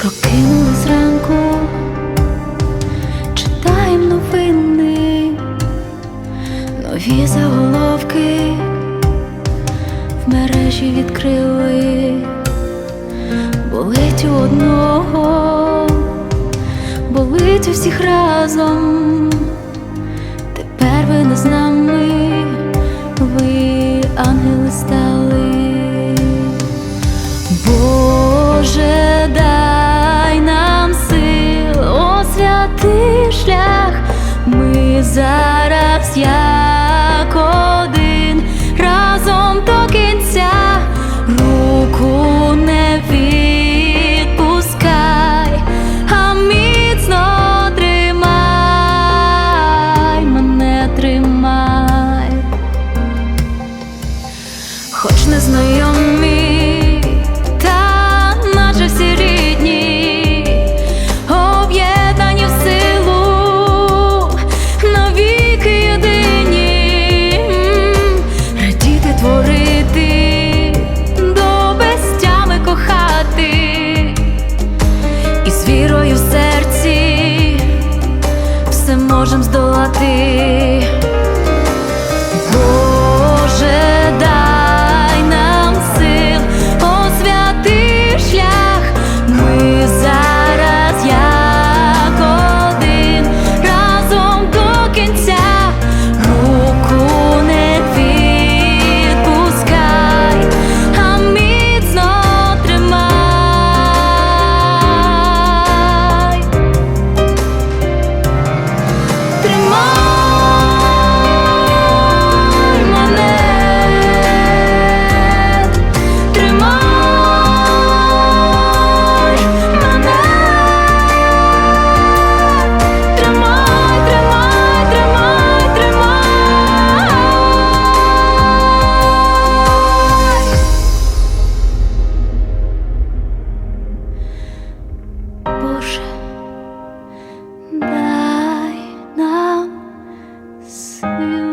Прокинули зранку, читаємо новини, нові заголовки. В мережі відкрили, болить у одного, болить у всіх разом, тепер ви не знаєте. ми зараз я. можем здолати. も you